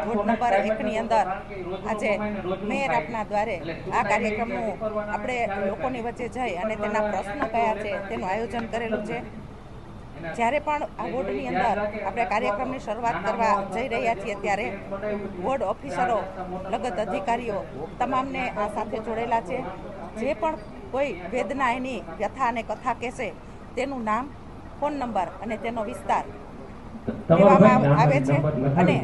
Ward number એકની અંદર આજે મેયર આપના દ્વારે આ કાર્યક્રમનું આપણે લોકોની વચ્ચે જઈ અને તેના પ્રશ્નો કયા છે. તેનું આયોજન કરેલું છે. જ્યારે પણ આ વોર્ડની અંદર આપણે કાર્યક્રમની શરૂઆત કરવા જઈ રહ્યા છીએ ત્યારે વોર્ડ ઓફિસરો લગત અધિકારીઓ તમામને આ સાથે જોડેલા છે. જે પણ કોઈ વેદના એની વ્યથા અને કથા કહેશે તેનું નામ ફોન નંબર અને તેનો વિસ્તાર કહેવામાં આવે છે અને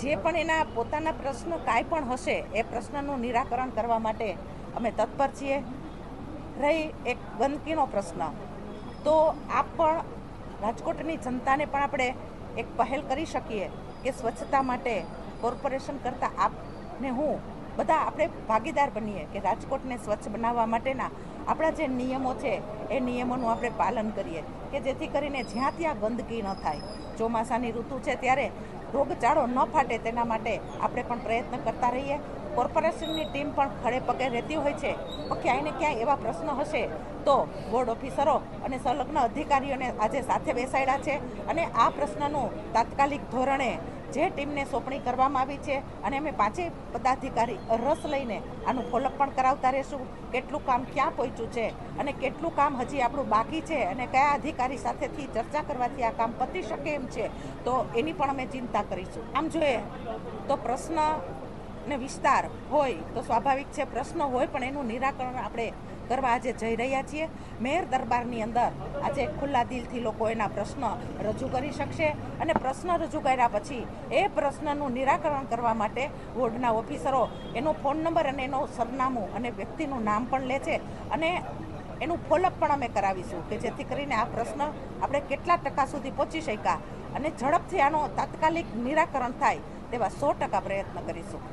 જે પણ એના પોતાના પ્રશ્ન કાંઈ પણ હશે, એ પ્રશ્નનું નિરાકરણ કરવા માટે અમે તત્પર છીએ. રહી એક ગંદકીનો પ્રશ્ન. તો આપ પણ રાજકોટની જનતાને પણ આપણે એક પહેલ કરી શકીએ કે સ્વચ્છતા માટે કોર્પોરેશન કરતાં આપને હું બધા આપણે ભાગીદાર બનીએ કે રાજકોટને સ્વચ્છ બનાવવા માટેના આપણા જે નિયમો છે, એ નિયમોનું આપણે પાલન કરીએ કે જેથી કરીને જ્યાં ત્યાં ગંદકી ન થાય. ચોમાસાની ઋતુ છે ત્યારે રોગચાળો ન ફાટે તેના માટે આપણે પણ પ્રયત્ન કરતા રહીએ. કોર્પોરેશનની ટીમ પણ ખડે પગે રહેતી હોય છે. પણ ક્યાંય ને ક્યાંય એવા પ્રશ્નો હશે તો બોર્ડ ઓફિસરો અને સંલગ્ન અધિકારીઓને આજે સાથે બેસાડ્યા છે અને આ પ્રશ્નનું તાત્કાલિક ધોરણે જે ટીમને સોંપણી કરવામાં આવી છે અને અમે પાંચેય પદાધિકારી રસ લઈને આનું ફોલોઅપ પણ કરાવતા રહીશું. કેટલું કામ ક્યાં પહોંચ્યું છે અને કેટલું કામ હજી આપણું બાકી છે અને કયા અધિકારી સાથેથી ચર્ચા કરવાથી આ કામ પતી શકે એમ છે, તો એની પણ અમે ચિંતા કરીશું. આમ જોઈએ તો પ્રશ્ન ને વિસ્તાર હોય તો સ્વાભાવિક છે, પ્રશ્ન હોય પણ એનું નિરાકરણ આપણે કરવા આજે જઈ રહ્યા છીએ. મેયર દરબારની અંદર આજે ખુલ્લા દિલથી લોકો એના પ્રશ્ન રજૂ કરી શકશે અને પ્રશ્ન રજૂ કર્યા પછી એ પ્રશ્નનું નિરાકરણ કરવા માટે વોર્ડના ઓફિસરો એનો ફોન નંબર અને એનો સરનામું અને વ્યક્તિનું નામ પણ લે છે અને એનું ફોલોઅપ પણ અમે કરાવીશું કે જેથી કરીને આ પ્રશ્ન આપણે કેટલા ટકા સુધી પહોંચી શક્યા અને ઝડપથી આનો તાત્કાલિક નિરાકરણ થાય તેવા સો ટકા પ્રયત્ન કરીશું.